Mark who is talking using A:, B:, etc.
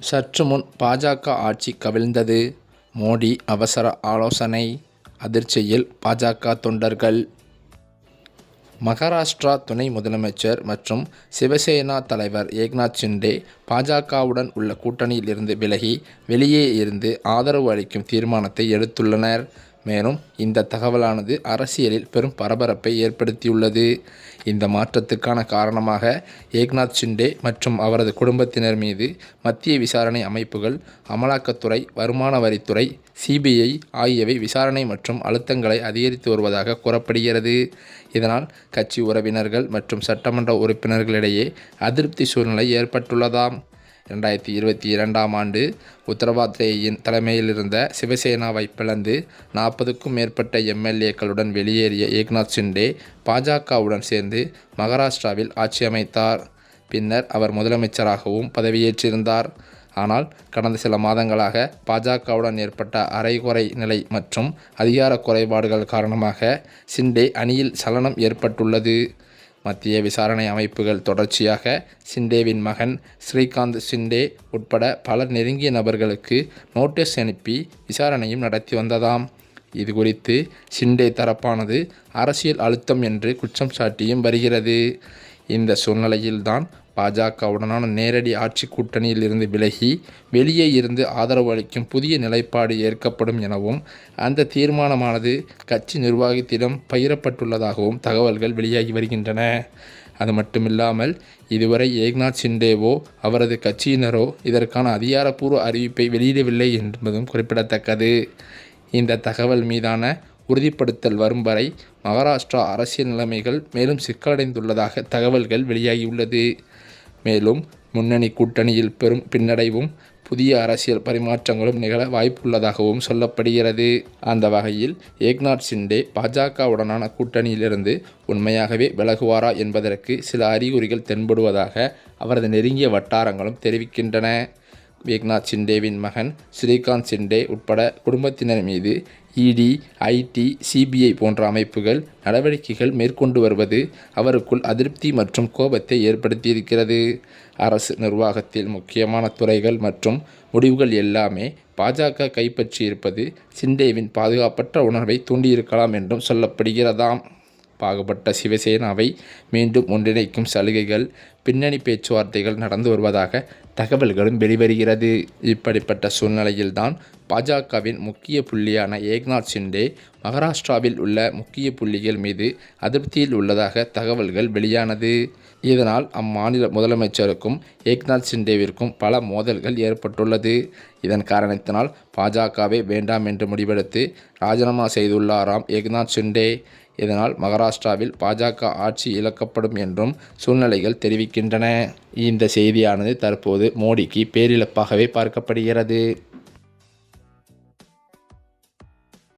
A: சற்று முன் பாஜக ஆட்சி கவிழ்ந்தது. மோடி அவசர ஆலோசனை அதிர்ச்சியில் பாஜக தொண்டர்கள். மகாராஷ்டிரா துணை முதலமைச்சர் மற்றும் சிவசேனா தலைவர் ஏக்நாத் ஷிண்டே பாஜகவுடன் உள்ள கூட்டணியில் இருந்து விலகி வெளியே இருந்து ஆதரவு அளிக்கும் தீர்மானத்தை எடுத்துள்ளனர். மேலும் இந்த தகவலானது அரசியலில் பெரும் பரபரப்பை ஏற்படுத்தியுள்ளது. இந்த மாற்றத்துக்கான காரணமாக ஏக்நாத் ஷிண்டே மற்றும் அவரது குடும்பத்தினர் மீது மத்திய விசாரணை அமைப்புகள் அமலாக்கத்துறை வருமான வரித்துறை சிபிஐ ஆகியவை விசாரணை மற்றும் அழுத்தங்களை அதிகரித்து வருவதாக கூறப்படுகிறது. இதனால் கட்சி உறவினர்கள் மற்றும் சட்டமன்ற உறுப்பினர்களிடையே அதிருப்தி சூழ்நிலை ஏற்பட்டுள்ளதாம். இரண்டாயிரத்தி இருபத்தி இரண்டாம் ஆண்டு உத்தரபாத்ரேயின் தலைமையில் இருந்த சிவசேனாவை பிளந்து நாற்பதுக்கும் மேற்பட்ட எம்எல்ஏக்களுடன் வெளியேறிய ஏக்நாத் ஷிண்டே பாஜகவுடன் சேர்ந்து மகாராஷ்டிராவில் ஆட்சி அமைத்தார். பின்னர் அவர் முதலமைச்சராகவும் பதவியேற்றிருந்தார். ஆனால் கடந்த சில மாதங்களாக பாஜகவுடன் ஏற்பட்ட அரைகுறை நிலை மற்றும் அதிகார குறைபாடுகள் காரணமாக ஷிண்டே அணியில் சலனம் ஏற்பட்டுள்ளது. மத்திய விசாரணை அமைப்புகள் தொடர்ச்சியாக ஷிண்டேவின் மகன் ஸ்ரீகாந்த் சிண்டே உட்பட பல நெருங்கிய நபர்களுக்கு நோட்டீஸ் அனுப்பி விசாரணையும் நடத்தி வந்ததாம். இது குறித்து ஷிண்டே தரப்பானது அரசியல் அழுத்தம் என்று குற்றம் சாட்டியும் வருகிறது. இந்த சூழ்நிலையில்தான் பாஜகவுடனான நேரடி ஆட்சி கூட்டணியில் இருந்து விலகி வெளியே இருந்து ஆதரவு அளிக்கும் புதிய நிலைப்பாடு ஏற்கப்படும் எனவும் அந்த தீர்மானமானது கட்சி நிர்வாகத்திடம் பகிரப்பட்டுள்ளதாகவும் தகவல்கள் வெளியாகி வருகின்றன. அது மட்டுமில்லாமல் இதுவரை ஏக்நாத் ஷிண்டேவோ அவரது கட்சியினரோ இதற்கான அதிகாரப்பூர்வ அறிவிப்பை வெளியிடவில்லை என்பதும் குறிப்பிடத்தக்கது. இந்த தகவல் மீதான உறுதிப்படுத்தல் வரும் வரை மகாராஷ்டிரா அரசியல் நிலைமைகள் மேலும் சிக்கலடைந்துள்ளதாக தகவல்கள் வெளியாகியுள்ளது. மேலும் முன்னணி கூட்டணியில் பெரும் பின்னடைவும் புதிய அரசியல் பரிமாற்றங்களும் நிகழ வாய்ப்புள்ளதாகவும் சொல்லப்படுகிறது. அந்த வகையில் ஏக்நாத் ஷிண்டே பாஜகவுடனான கூட்டணியிலிருந்து உண்மையாகவே விலகுவாரா என்பதற்கு சில அறிகுறிகள் தென்படுவதாக அவரது நெருங்கிய வட்டாரங்களும் தெரிவிக்கின்றன. ஏக்நாத் ஷிண்டேவின் மகன் ஸ்ரீகாந்த் ஷிண்டே உட்பட குடும்பத்தினர் மீது இடி ஐடி சிபிஐ போன்ற அமைப்புகள் நடவடிக்கைகள் மேற்கொண்டு வருவது அவருக்குள் அதிருப்தி மற்றும் கோபத்தை ஏற்படுத்தியிருக்கிறது. அரசு நிர்வாகத்தில் முக்கியமான துறைகள் மற்றும் முடிவுகள் எல்லாமே பாஜக கைப்பற்றியிருப்பது சிண்டேவின் பாதுகாப்பற்ற உணர்வை தூண்டியிருக்கலாம் என்றும் சொல்லப்படுகிறதாம். பாகுபட்ட சிவசேனாவை மீண்டும் ஒன்றிணைக்கும் சலுகைகள் பின்னணி பேச்சுவார்த்தைகள் நடந்து வருவதாக தகவல்களும் வெளிவருகிறது. இப்படிப்பட்ட சூழ்நிலையில்தான் பாஜகவின் முக்கிய புள்ளியான ஏக்நாத் ஷிண்டே மகாராஷ்டிராவில் உள்ள முக்கிய புள்ளிகள் மீது அதிருப்தியில் உள்ளதாக தகவல்கள் வெளியானது. இதனால் அம்மாநில முதலமைச்சருக்கும் ஏக்நாத் ஷிண்டேவிற்கும் பல மோதல்கள் ஏற்பட்டுள்ளது. இதன் காரணத்தினால் பாஜகவே வேண்டாம் என்று முடிவெடுத்து ராஜினாமா செய்துள்ளாராம் ஏக்நாத் ஷிண்டே. இதனால் மகாராஷ்டிராவில் பாஜக ஆட்சி இழக்கப்படும் என்றும் சூழ்நிலைகள் தெரிவிக்கின்றன. இந்த செய்தியானது தற்போது மோடிக்கு பேரிழப்பாகவே பார்க்கப்படுகிறது.